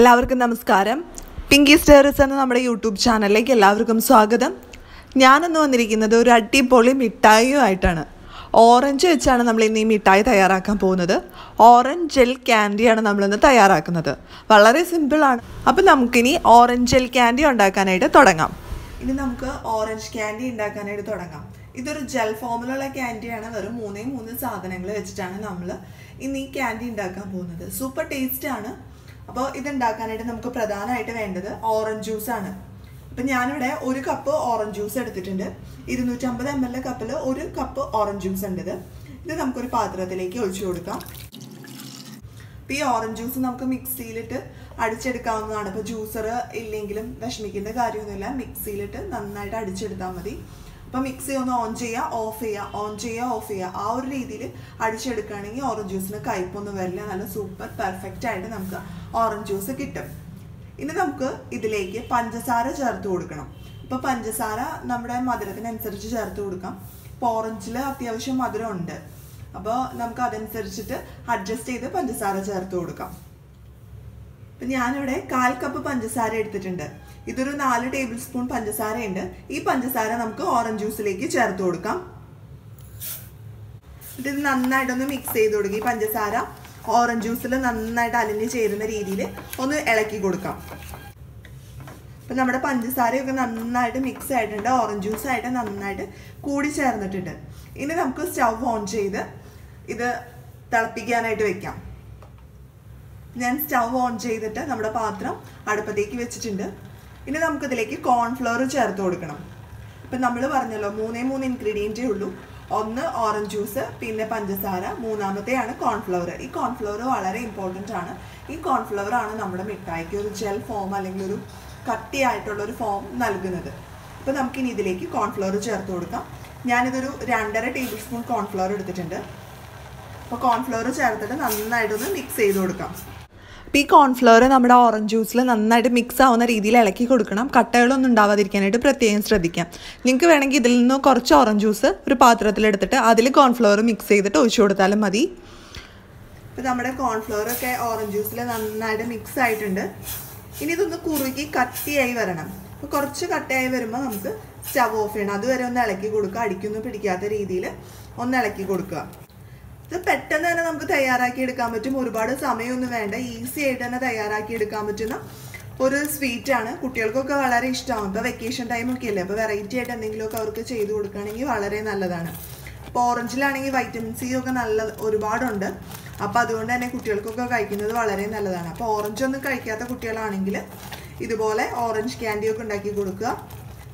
എല്ലാവർക്കും നമസ്കാരം. പിങ്കി സ്റ്റേറിസ് എന്ന നമ്മുടെ യൂട്യൂബ് ചാനലിലേക്ക് എല്ലാവർക്കും സ്വാഗതം. ഞാനിന്ന് വന്നിരിക്കുന്നത് ഒരു അടിപൊളി മിഠായിയുമായിട്ടാണ്. ഓറഞ്ച് വെച്ചാണ് നമ്മൾ ഇന്ന് ഈ മിഠായി തയ്യാറാക്കാൻ പോകുന്നത്. ഓറഞ്ച് ജെൽ ക്യാൻഡിയാണ് നമ്മളിന്ന് തയ്യാറാക്കുന്നത്. വളരെ സിമ്പിളാണ് അപ്പം നമുക്കിനി ഓറഞ്ച് ജെൽ ക്യാൻഡി ഉണ്ടാക്കാനായിട്ട് തുടങ്ങാം. ഇനി നമുക്ക് ഓറഞ്ച് ക്യാൻഡി ഉണ്ടാക്കാനായിട്ട് തുടങ്ങാം. ഇതൊരു ജെൽ ഫോമിലുള്ള ക്യാൻഡിയാണ് വെറും മൂന്നേ മൂന്ന് സാധനങ്ങൾ വെച്ചിട്ടാണ് നമ്മൾ ഇന്ന് ഈ ക്യാൻഡി ഉണ്ടാക്കാൻ പോകുന്നത്. സൂപ്പർ ടേസ്റ്റ് ആണ്. അപ്പോൾ ഇതുണ്ടാക്കാനായിട്ട് നമുക്ക് പ്രധാനമായിട്ട് വേണ്ടത് ഓറഞ്ച് ജ്യൂസ് ആണ്. അപ്പം ഞാനിവിടെ ഒരു കപ്പ് ഓറഞ്ച് ജ്യൂസ് എടുത്തിട്ടുണ്ട്. ഇരുന്നൂറ്റമ്പത് എം എൽ കപ്പിൽ ഒരു കപ്പ് ഓറഞ്ച് ജ്യൂസ് ഉണ്ട് ഇത്. നമുക്കൊരു പാത്രത്തിലേക്ക് ഒഴിച്ചു കൊടുക്കാം. അപ്പോൾ ഈ ഓറഞ്ച് ജ്യൂസ് നമുക്ക് മിക്സിയിലിട്ട് അടിച്ചെടുക്കാവുന്നതാണ്. അപ്പോൾ ജ്യൂസർ ഇല്ലെങ്കിലും വിഷമിക്കേണ്ട കാര്യമൊന്നുമില്ല. മിക്സിയിലിട്ട് നന്നായിട്ട് അടിച്ചെടുത്താൽ മതി. അപ്പോൾ മിക്സി ഒന്ന് ഓൺ ചെയ്യുക ഓഫ് ചെയ്യുക ഓൺ ചെയ്യുക ഓഫ് ചെയ്യുക ആ ഒരു രീതിയിൽ അടിച്ചെടുക്കുകയാണെങ്കിൽ ഓറഞ്ച് ജ്യൂസിന് കയ്പൊന്നും വരില്ല. നല്ല സൂപ്പർ പെർഫെക്റ്റ് ആയിട്ട് നമുക്ക് ഓറഞ്ച് ജ്യൂസ് കിട്ടും. ഇനി നമുക്ക് ഇതിലേക്ക് പഞ്ചസാര ചേർത്ത് കൊടുക്കണം. ഇപ്പോൾ പഞ്ചസാര നമ്മുടെ മധുരത്തിനനുസരിച്ച് ചേർത്ത് കൊടുക്കാം. ഇപ്പോൾ ഓറഞ്ചിൽ അത്യാവശ്യം മധുരം ഉണ്ട് അപ്പോൾ നമുക്ക് അതനുസരിച്ചിട്ട് അഡ്ജസ്റ്റ് ചെയ്ത് പഞ്ചസാര ചേർത്ത് കൊടുക്കാം. അപ്പം ഞാനിവിടെ കാൽ കപ്പ് പഞ്ചസാര എടുത്തിട്ടുണ്ട്. ഇതൊരു നാല് ടേബിൾ സ്പൂൺ പഞ്ചസാരയുണ്ട്. ഈ പഞ്ചസാര നമുക്ക് ഓറഞ്ച് ജ്യൂസിലേക്ക് ചേർത്ത് കൊടുക്കാം. ഇത് നന്നായിട്ടൊന്ന് മിക്സ് ചെയ്ത് കൊടുക്കുക ഈ പഞ്ചസാര ഓറഞ്ച് ജ്യൂസിൽ നന്നായിട്ട് അലിഞ്ഞ് ചേരുന്ന രീതിയിൽ ഒന്ന് ഇളക്കി കൊടുക്കാം. അപ്പം നമ്മുടെ പഞ്ചസാരയൊക്കെ നന്നായിട്ട് മിക്സ് ആയിട്ടുണ്ട്. ഓറഞ്ച് ജ്യൂസായിട്ട് നന്നായിട്ട് കൂടി ചേർന്നിട്ടുണ്ട്. ഇനി നമുക്ക് സ്റ്റൗ ഓൺ ചെയ്ത് ഇത് തിളപ്പിക്കാനായിട്ട് വെക്കാം. ഞാൻ സ്റ്റൗ ഓൺ ചെയ്തിട്ട് നമ്മുടെ പാത്രം അടുപ്പത്തേക്ക് വെച്ചിട്ടുണ്ട്. ഇനി നമുക്കിതിലേക്ക് കോൺഫ്ലവർ ചേർത്ത് കൊടുക്കണം. ഇപ്പം നമ്മൾ പറഞ്ഞല്ലോ മൂന്നേ മൂന്ന് ഇൻഗ്രീഡിയന്റേ ഉള്ളൂ. ഒന്ന് ഓറഞ്ച് ജ്യൂസ് പിന്നെ പഞ്ചസാര മൂന്നാമത്തെയാണ് കോൺഫ്ലവർ ഈ കോൺഫ്ലവർ വളരെ ഇമ്പോർട്ടന്റ് ആണ്. ഈ കോൺഫ്ലവർ ആണ് നമ്മുടെ മിഠായിക്ക് ഒരു ജെൽ ഫോം അല്ലെങ്കിൽ ഒരു കട്ടിയായിട്ടുള്ള ഒരു ഫോം നൽകുന്നത്. അപ്പോൾ നമുക്കിനി ഇതിലേക്ക് കോൺഫ്ലവർ ചേർത്ത് കൊടുക്കാം. ഞാനിതൊരു രണ്ടര ടേബിൾ സ്പൂൺ കോൺഫ്ലവർ എടുത്തിട്ടുണ്ട്. അപ്പോൾ കോൺഫ്ലവർ ചേർത്തിട്ട് നന്നായിട്ടൊന്ന് മിക്സ് ചെയ്ത് കൊടുക്കാം. അപ്പോൾ ഈ കോൺഫ്ലവർ നമ്മുടെ ഓറഞ്ച് ജ്യൂസിൽ നന്നായിട്ട് മിക്സ് ആവുന്ന രീതിയിൽ ഇളക്കി കൊടുക്കണം. കട്ടകളൊന്നും ഉണ്ടാവാതിരിക്കാനായിട്ട് പ്രത്യേകം ശ്രദ്ധിക്കാം. നിങ്ങൾക്ക് വേണമെങ്കിൽ ഇതിൽ നിന്ന് കുറച്ച് ഓറഞ്ച് ജ്യൂസ് ഒരു പാത്രത്തിലെടുത്തിട്ട് അതിൽ കോൺഫ്ലവർ മിക്സ് ചെയ്തിട്ട് ഒഴിച്ചു കൊടുത്താലും മതി. ഇപ്പോൾ നമ്മുടെ കോൺഫ്ലവർ ഒക്കെ ഓറഞ്ച് ജ്യൂസിൽ നന്നായിട്ട് മിക്സ് ആയിട്ടുണ്ട്. ഇനി ഇതൊന്ന് കുറുകി കട്ടിയായി വരണം. അപ്പോൾ കുറച്ച് കട്ടയായി വരുമ്പോൾ നമുക്ക് സ്റ്റവ് ഓഫ് ചെയ്യണം. അതുവരെ ഒന്ന് ഇളക്കി കൊടുക്കുക. അടിക്കൊന്നും പിടിക്കാത്ത രീതിയിൽ ഒന്ന് ഇളക്കി കൊടുക്കുക. ഇത് പെട്ടെന്ന് തന്നെ നമുക്ക് തയ്യാറാക്കി എടുക്കാൻ പറ്റും. ഒരുപാട് സമയമൊന്നും വേണ്ട. ഈസി ആയിട്ട് തന്നെ തയ്യാറാക്കി എടുക്കാൻ പറ്റുന്ന ഒരു സ്വീറ്റ് ആണ്. കുട്ടികൾക്കൊക്കെ വളരെ ഇഷ്ടമാണ് ഇപ്പോൾ വെക്കേഷൻ ടൈമൊക്കെ അല്ലേ? അപ്പോൾ വെറൈറ്റി ആയിട്ട് എന്തെങ്കിലുമൊക്കെ അവർക്ക് ചെയ്ത് കൊടുക്കുകയാണെങ്കിൽ വളരെ നല്ലതാണ്. ഇപ്പോൾ ഓറഞ്ചിലാണെങ്കിൽ വൈറ്റമിൻ സി ഒക്കെ നല്ല ഒരുപാടുണ്ട്. അപ്പോൾ അതുകൊണ്ട് തന്നെ കുട്ടികൾക്കൊക്കെ കഴിക്കുന്നത് വളരെ നല്ലതാണ്. അപ്പോൾ ഓറഞ്ച് ഒന്നും കഴിക്കാത്ത കുട്ടികളാണെങ്കിൽ ഇതുപോലെ ഓറഞ്ച് ക്യാൻഡി ഒക്കെ ഉണ്ടാക്കി കൊടുക്കുക.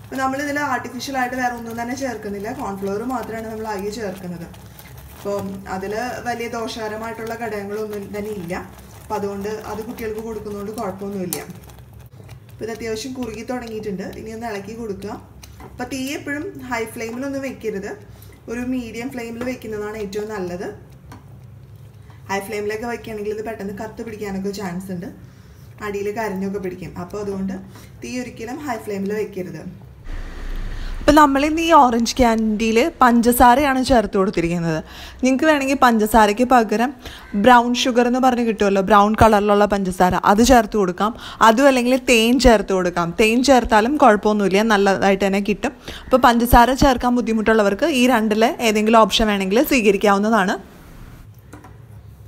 അപ്പോൾ നമ്മളിതിൽ ആർട്ടിഫിഷ്യൽ ആയിട്ട് വേറെ ഒന്നും തന്നെ ചേർക്കുന്നില്ല. കോൺഫ്ലവർ മാത്രമാണ് നമ്മൾ ആകെ ചേർക്കുന്നത്. അപ്പോൾ അതിൽ വലിയ ദോഷകരമായിട്ടുള്ള ഘടകങ്ങളൊന്നും തന്നെ ഇല്ല. അപ്പം അതുകൊണ്ട് അത് കുട്ടികൾക്ക് കൊടുക്കുന്നതുകൊണ്ട് കുഴപ്പമൊന്നുമില്ല അപ്പോൾ ഇത് അത്യാവശ്യം കുറുകി തുടങ്ങിയിട്ടുണ്ട്. ഇനി ഒന്ന് ഇളക്കി കൊടുക്കുക. അപ്പോൾ തീ എപ്പോഴും ഹൈ ഫ്ലെയിമിലൊന്നും വെക്കരുത്. ഒരു മീഡിയം ഫ്ലെയിമിൽ വെക്കുന്നതാണ് ഏറ്റവും നല്ലത്. ഹൈ ഫ്ലെയിമിലൊക്കെ വയ്ക്കുകയാണെങ്കിൽ ഇത് പെട്ടെന്ന് കത്ത് പിടിക്കാനൊക്കെ ചാൻസ് ഉണ്ട്. അടിയിൽ കരിഞ്ഞൊക്കെ പിടിക്കും. അപ്പോൾ അതുകൊണ്ട് തീ ഒരിക്കലും ഹൈ ഫ്ലെയിമിൽ വെക്കരുത്. ഇപ്പം നമ്മളിന്ന് ഈ ഓറഞ്ച് ക്യാൻഡിയിൽ പഞ്ചസാരയാണ് ചേർത്ത് കൊടുത്തിരിക്കുന്നത്. നിങ്ങൾക്ക് വേണമെങ്കിൽ പഞ്ചസാരയ്ക്ക് പകരം ബ്രൗൺ ഷുഗർ എന്ന് പറഞ്ഞ് കിട്ടുമല്ലോ ബ്രൗൺ കളറിലുള്ള പഞ്ചസാര അത് ചേർത്ത് കൊടുക്കാം. അതും അല്ലെങ്കിൽ തേൻ ചേർത്ത് കൊടുക്കാം. തേൻ ചേർത്താലും കുഴപ്പമൊന്നുമില്ല നല്ലതായിട്ട് തന്നെ കിട്ടും. അപ്പോൾ പഞ്ചസാര ചേർക്കാൻ ബുദ്ധിമുട്ടുള്ളവർക്ക് ഈ രണ്ടിൽ ഏതെങ്കിലും ഓപ്ഷൻ വേണമെങ്കിൽ സ്വീകരിക്കാവുന്നതാണ്.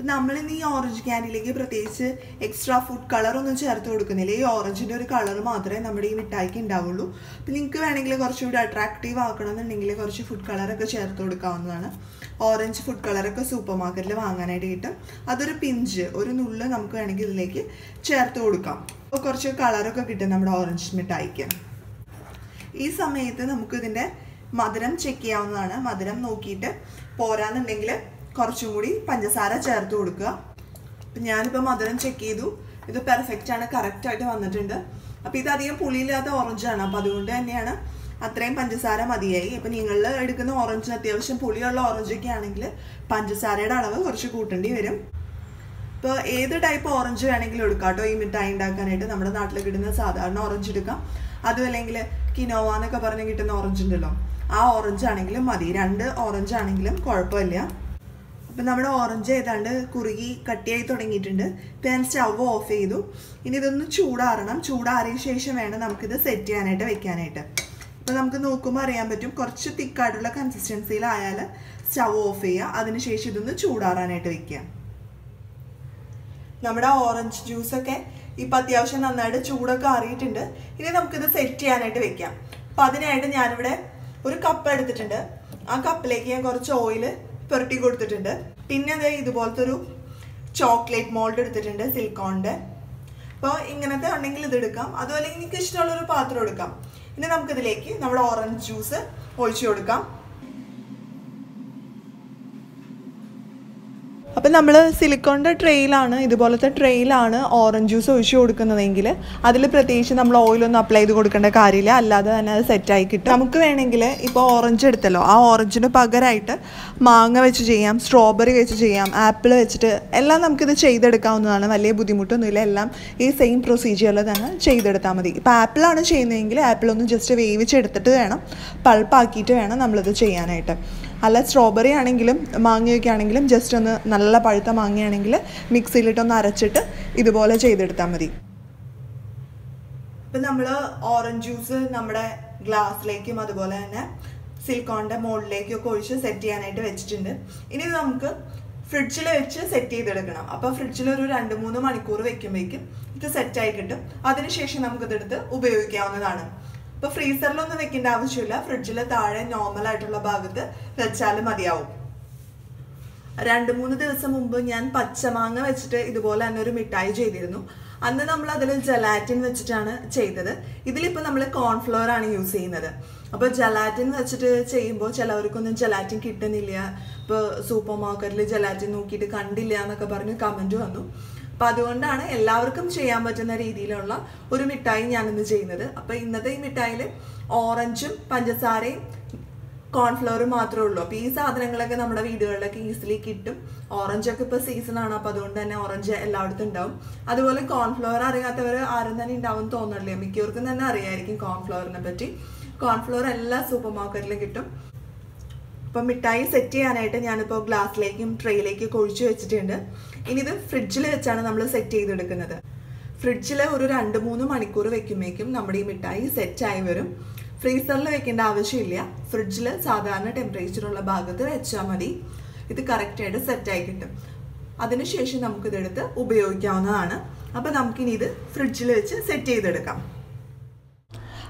നമ്മളിന്ന് ഈ ഓറഞ്ച് ക്യാൻഡിലേക്ക് പ്രത്യേകിച്ച് എക്സ്ട്രാ ഫുഡ് കളർ ഒന്നും ചേർത്ത് കൊടുക്കുന്നില്ല. ഈ ഓറഞ്ചിന്റെ ഒരു കളർ മാത്രമേ നമ്മുടെ ഈ മിഠായിക്ക് ഉണ്ടാവുള്ളൂ അപ്പം നിങ്ങൾക്ക് വേണമെങ്കിൽ കുറച്ചുകൂടി അട്രാക്റ്റീവ് ആക്കണം എന്നുണ്ടെങ്കിൽ കുറച്ച് ഫുഡ് കളറൊക്കെ ചേർത്ത് കൊടുക്കാവുന്നതാണ്. ഓറഞ്ച് ഫുഡ് കളറൊക്കെ സൂപ്പർ മാർക്കറ്റിൽ വാങ്ങാനായിട്ട് കിട്ടും. അതൊരു പിഞ്ച് ഒരു നുള്ള് നമുക്ക് വേണമെങ്കിൽ ഇതിലേക്ക് ചേർത്ത് കൊടുക്കാം. അപ്പോൾ കുറച്ച് കളറൊക്കെ കിട്ടും നമ്മുടെ ഓറഞ്ച് മിഠായിക്ക്. ഈ സമയത്ത് നമുക്കിതിന്റെ മധുരം ചെക്ക് ചെയ്യാവുന്നതാണ്. മധുരം നോക്കിയിട്ട് പോരാന്നുണ്ടെങ്കിൽ കുറച്ചും കൂടി പഞ്ചസാര ചേർത്ത് കൊടുക്കുക. അപ്പം ഞാനിപ്പോൾ മധുരം ചെക്ക് ചെയ്തു. ഇത് പെർഫെക്റ്റ് ആണ് കറക്റ്റായിട്ട് വന്നിട്ടുണ്ട്. അപ്പോൾ ഇത് അധികം പുളിയില്ലാത്ത ഓറഞ്ചാണ് അപ്പോൾ അതുകൊണ്ട് തന്നെയാണ് അത്രയും പഞ്ചസാര മതിയായി. അപ്പം നിങ്ങൾ എടുക്കുന്ന ഓറഞ്ചിന് അത്യാവശ്യം പുളിയുള്ള ഓറഞ്ചൊക്കെ ആണെങ്കിൽ പഞ്ചസാരയുടെ അളവ് കുറച്ച് കൂട്ടേണ്ടി വരും. ഇപ്പോൾ ഏത് ടൈപ്പ് ഓറഞ്ച് വേണമെങ്കിലും എടുക്കാം കേട്ടോ. ഈ മിഠായി ഉണ്ടാക്കാനായിട്ട് നമ്മുടെ നാട്ടിൽ കിട്ടുന്ന സാധാരണ ഓറഞ്ച് എടുക്കാം. അതും അല്ലെങ്കിൽ കിനോവ എന്നൊക്കെ പറഞ്ഞ് കിട്ടുന്ന ഓറഞ്ച് ഉണ്ടല്ലോ. ആ ഓറഞ്ച് ആണെങ്കിലും മതി. രണ്ട് ഓറഞ്ച് ആണെങ്കിലും കുഴപ്പമില്ല. അപ്പം നമ്മുടെ ഓറഞ്ച് ഏതാണ്ട് കുറുകി കട്ടിയായി തുടങ്ങിയിട്ടുണ്ട്. ഇപ്പം ഞാൻ സ്റ്റവ് ഓഫ് ചെയ്തു. ഇനി ഇതൊന്ന് ചൂടാറണം. ചൂടാറിയ ശേഷം വേണം നമുക്കിത് സെറ്റ് ചെയ്യാനായിട്ട് വെക്കാനായിട്ട്. ഇപ്പം നമുക്ക് നോക്കുമ്പോൾ അറിയാൻ പറ്റും കുറച്ച് തിക്കായിട്ടുള്ള കൺസിസ്റ്റൻസിയിലായാൽ സ്റ്റവ് ഓഫ് ചെയ്യുക. അതിനുശേഷം ഇതൊന്ന് ചൂടാറാനായിട്ട് വെക്കുക. നമ്മുടെ ഓറഞ്ച് ജ്യൂസൊക്കെ ഇപ്പം അത്യാവശ്യം നന്നായിട്ട് ചൂടൊക്കെ അറിയിട്ടുണ്ട് ഇനി നമുക്കിത് സെറ്റ് ചെയ്യാനായിട്ട് വെക്കാം. അപ്പം അതിനായിട്ട് ഞാനിവിടെ ഒരു കപ്പ് എടുത്തിട്ടുണ്ട്. ആ കപ്പിലേക്ക് ഞാൻ കുറച്ച് ഓയിൽ പുരട്ടി കൊടുത്തിട്ടുണ്ട്. പിന്നെ അത് ഇതുപോലത്തെ ഒരു ചോക്ലേറ്റ് മോൾഡ് എടുത്തിട്ടുണ്ട് സിലിക്കോണിന്റെ അപ്പോൾ ഇങ്ങനത്തെ ഉണ്ടെങ്കിൽ ഇത് എടുക്കാം. അതുപോലെ എനിക്ക് ഇഷ്ടമുള്ളൊരു പാത്രം എടുക്കാം. ഇനി നമുക്കിതിലേക്ക് നമ്മുടെ ഓറഞ്ച് ജ്യൂസ് ഒഴിച്ചു കൊടുക്കാം. അപ്പം നമ്മൾ സിലിക്കോണിന്റെ ട്രെയിലാണ് ഇതുപോലത്തെ ട്രെയിലാണ് ഓറഞ്ച് ജ്യൂസ് ഒഴിച്ചു കൊടുക്കുന്നതെങ്കിൽ അതിൽ പ്രത്യേകിച്ച് നമ്മൾ ഓയിലൊന്നും അപ്ലൈ ചെയ്ത് കൊടുക്കേണ്ട കാര്യമില്ല. അല്ലാതെ തന്നെ അത് സെറ്റായി കിട്ടും. നമുക്ക് വേണമെങ്കിൽ ഇപ്പോൾ ഓറഞ്ച് എടുത്തല്ലോ. ആ ഓറഞ്ചിന് പകരമായിട്ട് മാങ്ങ വെച്ച് ചെയ്യാം സ്ട്രോബെറി വെച്ച് ചെയ്യാം ആപ്പിൾ വെച്ചിട്ട് എല്ലാം നമുക്കിത് ചെയ്തെടുക്കാവുന്നതാണ്. വലിയ ബുദ്ധിമുട്ടൊന്നുമില്ല. എല്ലാം ഈ സെയിം പ്രൊസീജിയറിൽ തന്നെ ചെയ്തെടുത്താൽ മതി. ഇപ്പോൾ ആപ്പിളാണ് ചെയ്യുന്നതെങ്കിൽ ആപ്പിളൊന്ന് ജസ്റ്റ് വേവിച്ചെടുത്തിട്ട് വേണം പൾപ്പാക്കിയിട്ട് വേണം നമ്മളിത് ചെയ്യാനായിട്ട്. അല്ല സ്ട്രോബെറി ആണെങ്കിലും മാങ്ങയൊക്കെ ആണെങ്കിലും ജസ്റ്റ് ഒന്ന് നല്ല പഴുത്ത മാങ്ങയാണെങ്കിൽ മിക്സിയിലിട്ടൊന്ന് അരച്ചിട്ട് ഇതുപോലെ ചെയ്തെടുത്താൽ മതി. ഇപ്പം നമ്മൾ ഓറഞ്ച് ജ്യൂസ് നമ്മുടെ ഗ്ലാസ്സിലേക്കും അതുപോലെ തന്നെ സിലിക്കോണിന്റെ മുകളിലേക്കും ഒക്കെ ഒഴിച്ച് സെറ്റ് ചെയ്യാനായിട്ട് വെച്ചിട്ടുണ്ട്. ഇനി നമുക്ക് ഫ്രിഡ്ജിൽ വെച്ച് സെറ്റ് ചെയ്തെടുക്കണം. അപ്പോൾ ഫ്രിഡ്ജിൽ ഒരു രണ്ട് മൂന്ന് മണിക്കൂർ വെക്കുമ്പോഴേക്കും ഇത് സെറ്റായി കിട്ടും. അതിനുശേഷം നമുക്കിതെടുത്ത് ഉപയോഗിക്കാവുന്നതാണ്. ഇപ്പോൾ ഫ്രീസറിലൊന്നും വെക്കേണ്ട ആവശ്യമില്ല. ഫ്രിഡ്ജിൽ താഴെ നോർമൽ ആയിട്ടുള്ള ഭാഗത്ത് വെച്ചാൽ മതിയാവും. രണ്ട് മൂന്ന് ദിവസം മുമ്പ് ഞാൻ പച്ചമാങ്ങ വെച്ചിട്ട് ഇതുപോലെ തന്നെ ഒരു മിഠായി ചെയ്തിരുന്നു. അന്ന് നമ്മൾ അതിൽ ജലാറ്റിൻ വെച്ചിട്ടാണ് ചെയ്തത്. ഇതിലിപ്പോൾ നമ്മൾ കോൺഫ്ലവർ ആണ് യൂസ് ചെയ്യുന്നത്. അപ്പോൾ ജലാറ്റിൻ വെച്ചിട്ട് ചെയ്യുമ്പോൾ ചിലവർക്കൊന്നും ജലാറ്റിൻ കിട്ടുന്നില്ല. ഇപ്പോൾ സൂപ്പർ മാർക്കറ്റിൽ ജലാറ്റിൻ നോക്കിയിട്ട് കണ്ടില്ല എന്നൊക്കെ പറഞ്ഞ് കമന്റ് വന്നു. അപ്പം അതുകൊണ്ടാണ് എല്ലാവർക്കും ചെയ്യാൻ പറ്റുന്ന രീതിയിലുള്ള ഒരു മിഠായി ഞാനിന്ന് ചെയ്യുന്നത്. അപ്പോൾ ഇന്നത്തെ ഈ മിഠായിൽ ഓറഞ്ചും പഞ്ചസാരയും കോൺഫ്ലവർ മാത്രമേ ഉള്ളൂ. അപ്പോൾ ഈ സാധനങ്ങളൊക്കെ നമ്മുടെ വീടുകളിലൊക്കെ ഈസിലി കിട്ടും. ഓറഞ്ചൊക്കെ ഇപ്പോൾ സീസണാണ് അപ്പോൾ അതുകൊണ്ട് തന്നെ ഓറഞ്ച് എല്ലായിടത്തും ഉണ്ടാവും. അതുപോലെ കോൺഫ്ലവർ അറിയാത്തവർ ആരും തന്നെ ഉണ്ടാവും തോന്നണില്ലേ. മിക്കവർക്കും തന്നെ അറിയായിരിക്കും കോൺഫ്ലവറിനെ പറ്റി. കോൺഫ്ലവർ എല്ലാ സൂപ്പർ മാർക്കറ്റിലും കിട്ടും. അപ്പം മിഠായി സെറ്റ് ചെയ്യാനായിട്ട് ഞാനിപ്പോൾ ഗ്ലാസ്സിലേക്കും ട്രേയിലേക്കും ഒഴിച്ചു വെച്ചിട്ടുണ്ട്. ഇനി ഇത് ഫ്രിഡ്ജിൽ വെച്ചാണ് നമ്മൾ സെറ്റ് ചെയ്തെടുക്കുന്നത്. ഫ്രിഡ്ജിൽ ഒരു രണ്ട് മൂന്ന് മണിക്കൂർ വെക്കുമ്പോഴേക്കും നമ്മുടെ ഈ മിഠായി സെറ്റായി വരും. ഫ്രീസറിൽ വെക്കേണ്ട ആവശ്യമില്ല. ഫ്രിഡ്ജിൽ സാധാരണ ടെമ്പറേച്ചറുള്ള ഭാഗത്ത് വെച്ചാൽ മതി. ഇത് കറക്റ്റായിട്ട് സെറ്റായി കിട്ടും. അതിനുശേഷം നമുക്കിതെടുത്ത് ഉപയോഗിക്കാവുന്നതാണ്. അപ്പോൾ നമുക്കിനി ഇത് ഫ്രിഡ്ജിൽ വെച്ച് സെറ്റ് ചെയ്തെടുക്കാം.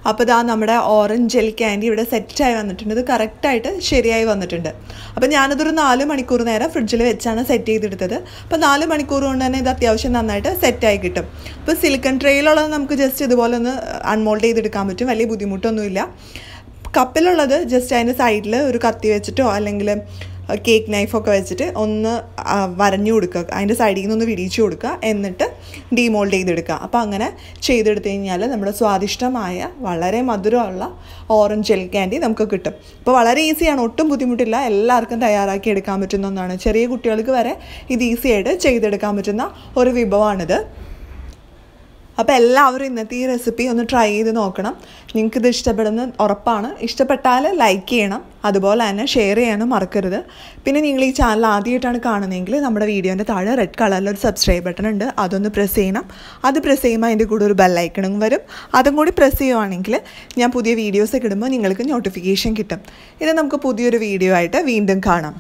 അപ്പോൾ ഇതാ നമ്മുടെ ഓറഞ്ച് ജെൽ ക്യാൻഡി ഇവിടെ സെറ്റായി വന്നിട്ടുണ്ട്. ഇത് കറക്റ്റായിട്ട് ശരിയായി വന്നിട്ടുണ്ട്. അപ്പോൾ ഞാനതൊരു നാല് മണിക്കൂർ നേരം ഫ്രിഡ്ജിൽ വെച്ചാണ് സെറ്റ് ചെയ്തെടുത്തത്. അപ്പോൾ നാല് മണിക്കൂർ കൊണ്ട് തന്നെ ഇത് അത്യാവശ്യം നന്നായിട്ട് സെറ്റായി കിട്ടും. അപ്പോൾ സിലിക്കൺ ട്രെയിലുള്ളത് നമുക്ക് ജസ്റ്റ് ഇതുപോലെ ഒന്ന് അൺമോൾഡ് ചെയ്തെടുക്കാൻ പറ്റും. വലിയ ബുദ്ധിമുട്ടൊന്നുമില്ല. കപ്പിലുള്ളത് ജസ്റ്റ് അതിന്റെ സൈഡിൽ ഒരു കത്തി വെച്ചിട്ടോ അല്ലെങ്കിൽ കേക്ക് നൈഫൊക്കെ വെച്ചിട്ട് ഒന്ന് വരഞ്ഞു കൊടുക്കുക. അതിന്റെ സൈഡിൽ നിന്ന് ഒന്ന് വിടിയിച്ചു കൊടുക്കുക. എന്നിട്ട് ഡീമോൾഡ് ചെയ്തെടുക്കുക. അപ്പോൾ അങ്ങനെ ചെയ്തെടുത്തു കഴിഞ്ഞാൽ നമ്മുടെ സ്വാദിഷ്ടമായ വളരെ മധുരമുള്ള ഓറഞ്ച് ജെൽ ക്യാൻഡി നമുക്ക് കിട്ടും. അപ്പോൾ വളരെ ഈസിയാണ് ഒട്ടും ബുദ്ധിമുട്ടില്ല. എല്ലാവർക്കും തയ്യാറാക്കി എടുക്കാൻ പറ്റുന്ന ഒന്നാണ്. ചെറിയ കുട്ടികൾക്ക് വരെ ഇത് ഈസിയായിട്ട് ചെയ്തെടുക്കാൻ പറ്റുന്ന ഒരു വിഭവമാണിത്. അപ്പോൾ എല്ലാവരും ഇന്നത്തെ ഈ റെസിപ്പി ഒന്ന് ട്രൈ ചെയ്ത് നോക്കണം. നിങ്ങൾക്കിത് ഇഷ്ടപ്പെടുന്ന ഉറപ്പാണ്. ഇഷ്ടപ്പെട്ടാൽ ലൈക്ക് ചെയ്യണം. അതുപോലെ തന്നെ ഷെയർ ചെയ്യാനും മറക്കരുത്. പിന്നെ നിങ്ങൾ ഈ ചാനൽ ആദ്യമായിട്ടാണ് കാണുന്നതെങ്കിൽ നമ്മുടെ വീഡിയോന്റെ താഴെ റെഡ് കളറിൽ ഒരു സബ്സ്ക്രൈബ് ബട്ടൺ ഉണ്ട്. അതൊന്ന് പ്രസ് ചെയ്യണം. അത് പ്രസ് ചെയ്യുമ്പോൾ അതിന്റെ കൂടെ ഒരു ബെല്ലൈക്കണും വരും. അതും കൂടി പ്രസ് ചെയ്യുവാണെങ്കിൽ ഞാൻ പുതിയ വീഡിയോസ് ഇടുമ്പോൾ നിങ്ങൾക്ക് നോട്ടിഫിക്കേഷൻ കിട്ടും. ഇത് നമുക്ക് പുതിയൊരു വീഡിയോ ആയിട്ട് വീണ്ടും കാണാം.